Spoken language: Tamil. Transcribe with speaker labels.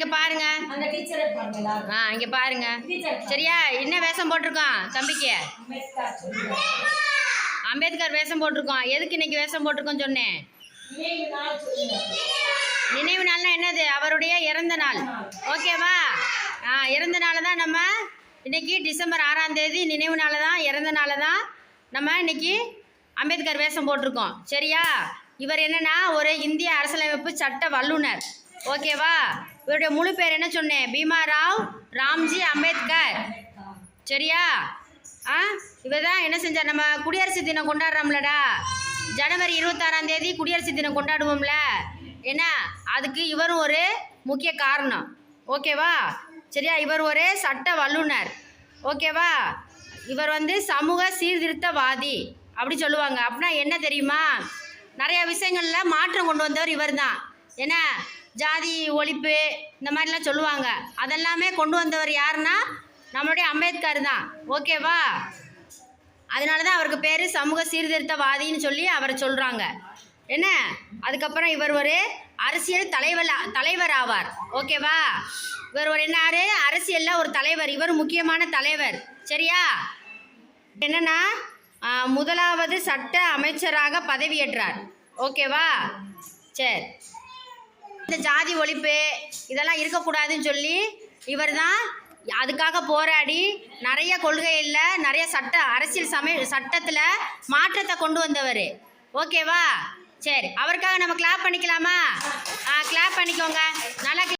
Speaker 1: இங்க பாருங்க. ஆ இங்க பாருங்க. சரியா? என்ன வேஷம் போட்டிருக்கான் தம்பிக்கு?
Speaker 2: அம்பேத்கர்
Speaker 1: வேஷம் போட்டிருக்கோம் எதுக்கு இன்னைக்கு வேஷம் போட்டிருக்கோம் சொன்னேன்.
Speaker 2: நினைவு
Speaker 1: நாள்னா என்னது? அவருடைய இறந்த நாள். ஓகேவா ஆ இறந்த நாள் தான் நம்ம இன்னைக்கு டிசம்பர் ஆறாம் தேதி நினைவு நாள் தான் இறந்த நாள் தான் நம்ம இன்னைக்கு அம்பேத்கர் வேஷம் போட்டிருக்கோம். சரியா? இவர் என்னன்னா ஒரு இந்திய அரசியலமைப்பு சட்ட வல்லுனர் ஓகேவா? இவருடைய முழு பேர் என்ன சொன்னேன்? பீமாராவ் ராம்ஜி அம்பேத்கர். சரியா? ஆ? இவர் தான் என்ன செஞ்சார்? நம்ம குடியரசு தினம் கொண்டாடுறோம்லடா. ஜனவரி இருபத்தாறாம் தேதி குடியரசு தினம் கொண்டாடுவோம்ல. என்ன? அதுக்கு இவரும் ஒரு முக்கிய காரணம். ஓகேவா? சரியா? இவர் ஒரு சட்ட வல்லுனர் ஓகேவா? இவர் வந்து சமூக சீர்திருத்தவாதி. அப்படி சொல்லுவாங்க. அப்படின்னா என்ன தெரியுமா? நிறைய விஷயங்களில் மாற்றம் கொண்டு வந்தவர் இவர் தான் என்ன? ஜாதி ஒழிப்பு இந்த மாதிரிலாம் சொல்லுவாங்க. அதெல்லாமே கொண்டு வந்தவர் யாருன்னா நம்மளுடைய அம்பேத்கர் தான். ஓகேவா அதனால தான் அவருக்கு பேர் சமூக சீர்திருத்தவாதின்னு சொல்லி அவரை சொல்கிறாங்க என்ன? அதுக்கப்புறம் இவர் ஒரு அரசியல் தலைவர் தலைவர் ஆவார். ஓகேவா இவர் ஒரு என்னாரு? அரசியலில் ஒரு தலைவர். இவர் முக்கியமான தலைவர். சரியா? என்னன்னா முதலாவது சட்ட அமைச்சராக பதவியேற்றார். ஓகேவா சரி. இந்த ஜாதி ஒழிப்பு இதெல்லாம் இருக்கக்கூடாதுன்னு சொல்லி இவர் தான் அதுக்காக போராடி நிறைய கொள்கையில் நிறைய சட்ட அரசியல் சமய சட்டத்தில் மாற்றத்தை கொண்டு வந்தவர். ஓகேவா? சரி அவருக்காக நம்ம கிளாப் பண்ணிக்கலாமா? ஆ கிளாப் பண்ணிக்கோங்க. நல்லா